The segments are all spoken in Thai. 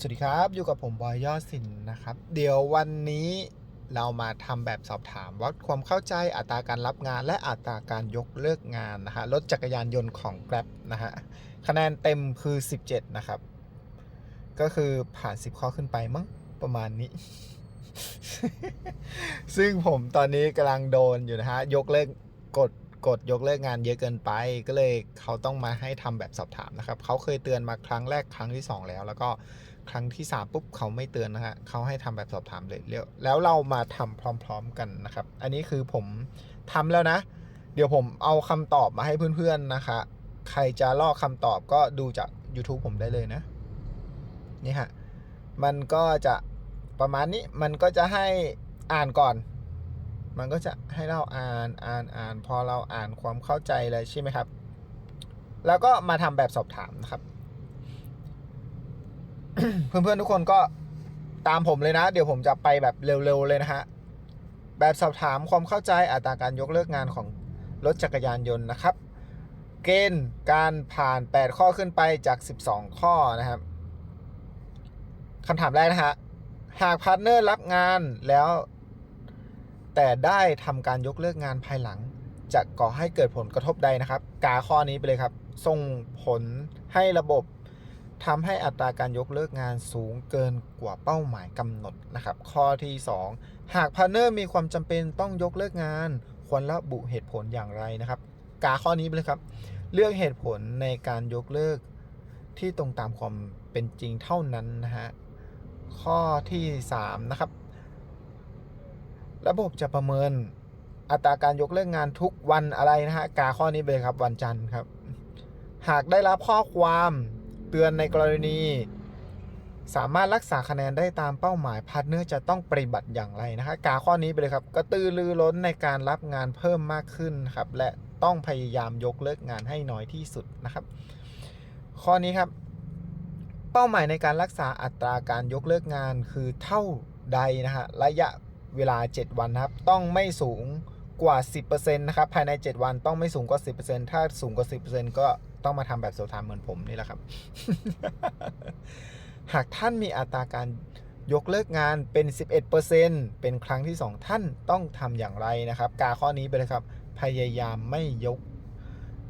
สวัสดีครับอยู่กับผมบอยยอดสินนะครับ เดี๋ยววันนี้เรามาทำแบบสอบถามวัดความเข้าใจอัตราการรับงาน และอัตราการยกเลิกงานนะฮะรถจักรยานยนต์ของ Grab นะฮะคะแนนเต็มคือ 17 นะครับ ก็คือผ่าน 10 ข้อขึ้นไปมั้งประมาณนี้ ซึ่งผมตอนนี้กำลังโดนอยู่นะฮะยกเลิกกด กดยกเลิกงานเยอะเกินไป ก็เลยเขาต้องมาให้ทำแบบสอบถามนะครับเขาเคยเตือนมาครั้งแรกครั้งที่ 2 แล้ว แล้วก็ครั้งที่ 3 ปุ๊บเขาไม่เตือนนะฮะเขาให้ทำแบบสอบถามเลยแล้วแล้วเรามาทำพร้อม ๆ กันนะครับ อันนี้คือผมทำแล้วนะ เดี๋ยวผมเอาคำตอบมาให้เพื่อนๆนะคะ ใครจะลอกคำตอบก็ดูจาก YouTube ผมได้เลยนะ นี่ฮะมันก็จะประมาณนี้มันก็จะให้อ่านก่อน มันก็จะให้เราอ่านอ่านอ่านพอเราอ่านความเข้าใจเลยใช่ไหมครับ แล้วก็มาทำแบบสอบถามนะครับ เพื่อนๆทุกคนก็ตามผมเลยนะ เดี๋ยวผมจะไปแบบเร็วๆเลยนะฮะแบบสอบถามความเข้าใจอัตราการยกเลิกงานของรถจักรยานยนต์นะครับ เกณฑ์การผ่าน 8 ข้อขึ้นไปจาก 12 ข้อนะครับคำถามแรกนะฮะหากพาร์ทเนอร์รับงานแล้ว แต่ได้ทำการยกเลิกงานภายหลัง จะก่อให้เกิดผลกระทบใดนะครับ กาข้อนี้ไปเลยครับ ส่งผลให้ระบบทำให้อัตราการยกเลิกงานสูงเกินกว่าเป้าหมายกำหนดนะครับ ข้อที่ 2 หากพาร์เนอร์มีความจำเป็นต้องยกเลิกงาน ควรระบุเหตุผลอย่างไรนะครับ กาข้อนี้ไปเลยครับ เลือกเหตุผลในการยกเลิกที่ตรงตามความเป็นจริงเท่านั้นนะฮะ ข้อที่ 3 นะครับ ระบบจะประเมินอัตราการยกเลิกงานทุกวันอะไรนะฮะ กาข้อนี้ไปเลยครับวันจันทร์ครับ หากได้รับข้อความเตือนในกรณี สามารถรักษาคะแนนได้ตามเป้าหมายพาร์ทเนอร์จะต้องปฏิบัติอย่างไรนะคะกาข้อนี้ไปเลยครับ กระตือรือร้นในการรับงานเพิ่มมากขึ้นครับ และต้องพยายามยกเลิกงานให้น้อยที่สุดนะครับ ข้อนี้ครับ เป้าหมายในการรักษาอัตราการยกเลิกงานคือเท่าใดนะฮะระยะ เวลา 7 วันครับ ต้องไม่สูงกว่า 10%นะครับ ภายใน 7 วันต้องไม่สูงกว่า 10%ถ้าสูงกว่า 10%ก็ต้องมาทำแบบสอบถามเหมือนผมนี่แหละครับ หากท่านมีอัตราการยกเลิกงานเป็น 11%เป็นครั้งที่ 2 ท่านต้องทำอย่างไรนะครับ กาข้อนี้ไปเลยครับ พยายามไม่ยก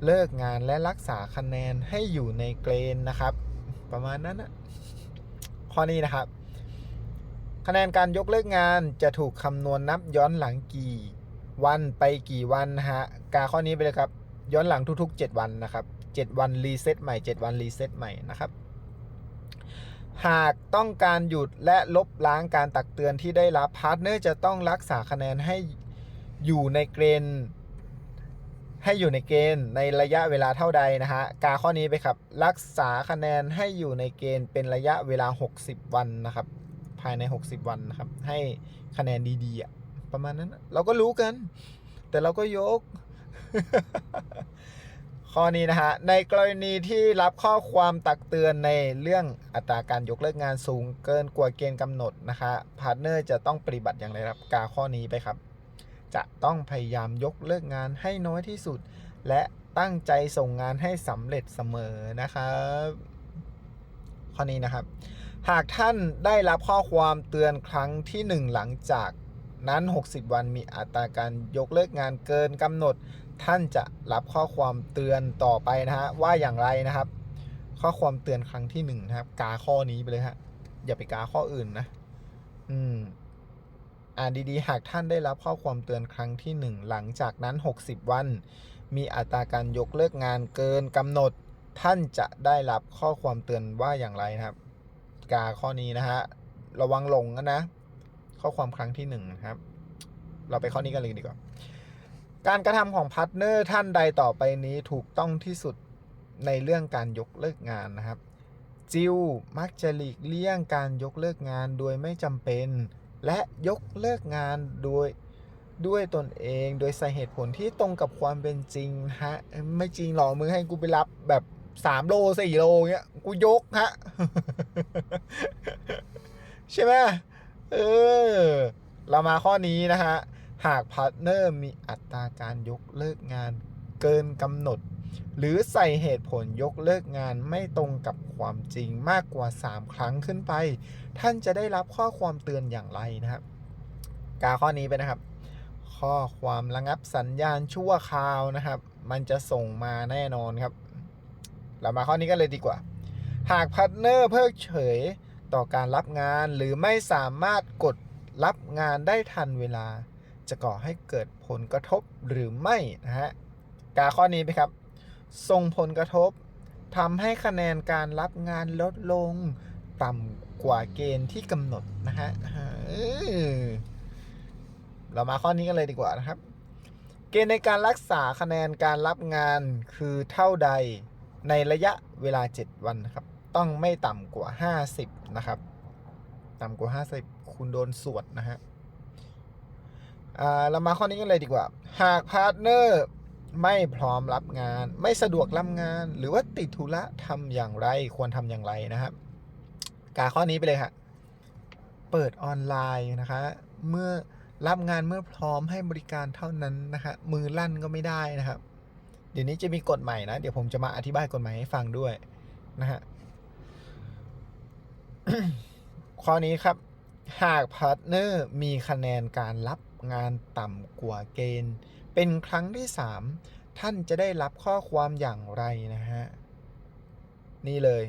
เลิกงานและรักษาคะแนนให้อยู่ในเกณฑ์นะครับ ประมาณนั้นนะข้อนี้นะครับ คะแนนการยกเลิกงานจะถูกคำนวณนับย้อนหลังกี่วันไปกี่วันฮะ กาข้อนี้ไปเลยครับ ย้อนหลังทุกๆ 7 วันนะครับ 7 วันรีเซ็ตใหม่ 7 วันรีเซ็ตใหม่นะครับ หากต้องการหยุดและลบล้างการตักเตือนที่ได้รับพาร์ทเนอร์จะต้องรักษาคะแนนให้อยู่ในเกณฑ์ให้อยู่ในเกณฑ์ในระยะเวลาเท่าใดนะฮะ กาข้อนี้ไปครับ รักษาคะแนนให้อยู่ในเกณฑ์เป็นระยะเวลา 60 วันนะครับายใน 60 วันนะครับ ให้คะแนนดีๆอะประมาณนั้น เราก็รู้กัน แต่เราก็ยก ข้อนี้นะฮะ ในกรณีที่รับข้อความตักเตือนในเรื่องอัตราการยกเลิกงานสูงเกินกว่าเกณฑ์กำหนดนะคะพาร์ทเนอร์จะต้องปฏิบัติอย่างไรครับกาข้อนี้ไปครับ จะต้องพยายามยกเลิกงานให้น้อยที่สุด และตั้งใจส่งงานให้สำเร็จเสมอนะครับ ข้อนี้นะครับ หากท่านได้รับข้อความเตือนครั้งที่ 1 หลังจากนั้น 60 วันมีอัตราการยกเลิกงานเกินกำหนด ท่านจะรับข้อความเตือนต่อไปนะฮะว่าอย่างไรนะครับ ข้อความเตือนครั้งที่หนึ่งนะครับกาข้อนี้ไปเลยฮะอย่าไปกาข้ออื่นนะ อืมอ่านดีๆ หากท่านได้รับข้อความเตือนครั้งที่หนึ่งหลังจากนั้น 60 วัน มีอัตราการยกเลิกงานเกินกำหนด ท่านจะได้รับข้อความเตือนว่าอย่างไรนะครับ กาข้อนี้นะฮะ ระวังหลงนะ ข้อความครั้งที่หนึ่งครับ เราไปข้อนี้กันเลยดีกว่า การกระทำของพาร์ทเนอร์ท่านใดต่อไปนี้ถูกต้องที่สุดในเรื่องการยกเลิกงานนะครับ จิวมักจะหลีกเลี่ยงการยกเลิกงานโดยไม่จำเป็น และยกเลิกงานโดยด้วยตนเองโดยส่เหตุผลที่ตรงกับความเป็นจริงฮะ ไม่จริงหรอกมึงให้กูไปรับแบบ 3โล4โลเงี้ย กูยกฮะ ใช่ไหมเออ เรามาข้อนี้นะฮะ หากพาร์ทเนอร์มีอัตราการยกเลิกงานเกินกำหนด หรือใส่เหตุผลยกเลิกงานไม่ตรงกับความจริงมากกว่า 3 ครั้งขึ้นไป ท่านจะได้รับข้อความเตือนอย่างไรนะครับ กาข้อนี้ไปนะครับ ข้อความระงับสัญญาณชั่วคราวนะครับ มันจะส่งมาแน่นอนครับ เรามาข้อนี้กันเลยดีกว่า หากพาร์ทเนอร์เพิกเฉยต่อการรับงานหรือไม่สามารถกดรับงานได้ทันเวลา จะก่อให้เกิดผลกระทบหรือไม่นะฮะกาข้อนี้ไปครับ ส่งผลกระทบทำให้คะแนนการรับงานลดลงต่ำกว่าเกณฑ์ที่กำหนดนะฮะเออเรามาข้อนี้กันเลยดีกว่านะครับ เกณฑ์ในการรักษาคะแนนการรับงานคือเท่าใด ในระยะเวลา 7 วันนะครับ ต้องไม่ต่ำกว่า 50 นะครับ ต่ำกว่า 50 คุณโดนสวดนะฮะเรามาข้อนี้กันเลยดีกว่า หากพาร์ทเนอร์ไม่พร้อมรับงาน ไม่สะดวกรับงาน หรือว่าติดธุระทำอย่างไร ควรทำอย่างไรนะครับ กาข้อนี้ไปเลยค่ะ เปิดออนไลน์นะคะ เมื่อรับงานเมื่อพร้อมให้บริการเท่านั้นนะคะมือลั่นก็ไม่ได้นะครับ ดี๋ยวนี้จะมีกฎใหม่นะ เดี๋ยวผมจะมาอธิบายกฎหมายให้ฟังด้วยนะฮะ ข้อนี้ครับ หากพาร์ทเนอร์มีคะแนนการรับงานต่ำกว่าเกณฑ์ เป็นครั้งที่ 3 ท่านจะได้รับข้อความอย่างไรนะฮะ นี่เลย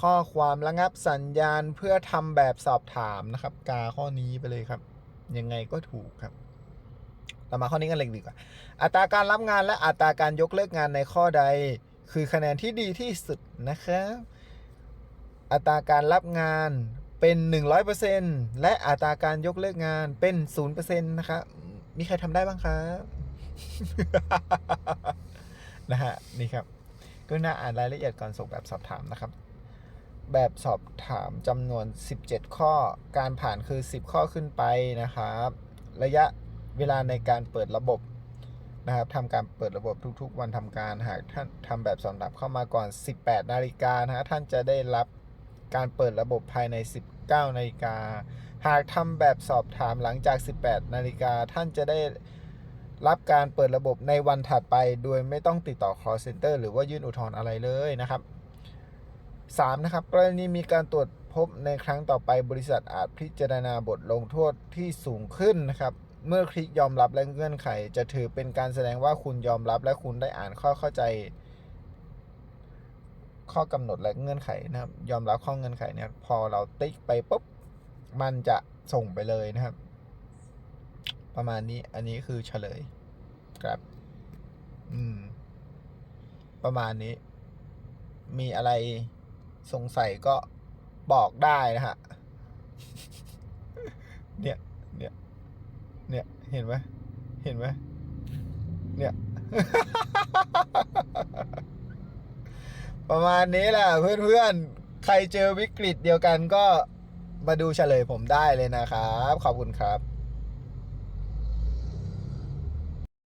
ข้อความระงับสัญญาณเพื่อทำแบบสอบถามนะครับ กาข้อนี้ไปเลยครับ ยังไงก็ถูกครับ เรามาข้อนี้กันเลยดีกว่า อัตราการรับงานและอัตราการยกเลิกงานในข้อใด คือคะแนนที่ดีที่สุดนะครับอัตราการรับงานเป็น 100%และอัตราการยกเลิกงานเป็น 0%นะครับมีใครทำได้บ้างครับนะฮะนี่ครับก็น่าอ่านรายละเอียดก่อนส่งแบบสอบถามนะครับ แบบสอบถามจำนวน 17 ข้อการผ่านคือ 10 ข้อขึ้นไปนะครับ ระยะ เวลาในการเปิดระบบนะครับทำการเปิดระบบทุกๆ วันทำการหากท่านทำแบบสอบถามเข้ามาก่อน 18 นาฬิกานะฮะท่านจะได้รับการเปิดระบบภายใน 19 นาฬิกา หากทำแบบสอบถามหลังจาก 18 นาฬิกาท่านจะได้รับการเปิดระบบในวันถัดไป โดยไม่ต้องติดต่อ call center หรือว่ายื่นอุทธรณ์อะไรเลยนะครับ 3. นะครับกรณีมีการตรวจพบในครั้งต่อไปบริษัทอาจพิจารณาบทลงโทษที่สูงขึ้นนะครับ เมื่อคลิกยอมรับและเงื่อนไข จะถือเป็นการแสดงว่าคุณยอมรับและคุณได้อ่านข้อเข้าใจ ข้อกำหนดและเงื่อนไขนะครับ ยอมรับข้อเงื่อนไขเนี่ยพอเราติ๊กไปปุ๊บมันจะส่งไปเลยนะครับ ประมาณนี้อันนี้คือเฉลยครับ อืม ประมาณนี้ มีอะไรสงสัยก็บอกได้นะฮะเนี่ย เนี่ยเห็นไหมเห็นไหมเนี่ย ประมาณนี้แหละเพื่อนๆ ใครเจอวิกฤตเดียวกันก็มาดูเฉลยผมได้เลยนะครับ ขอบคุณครับ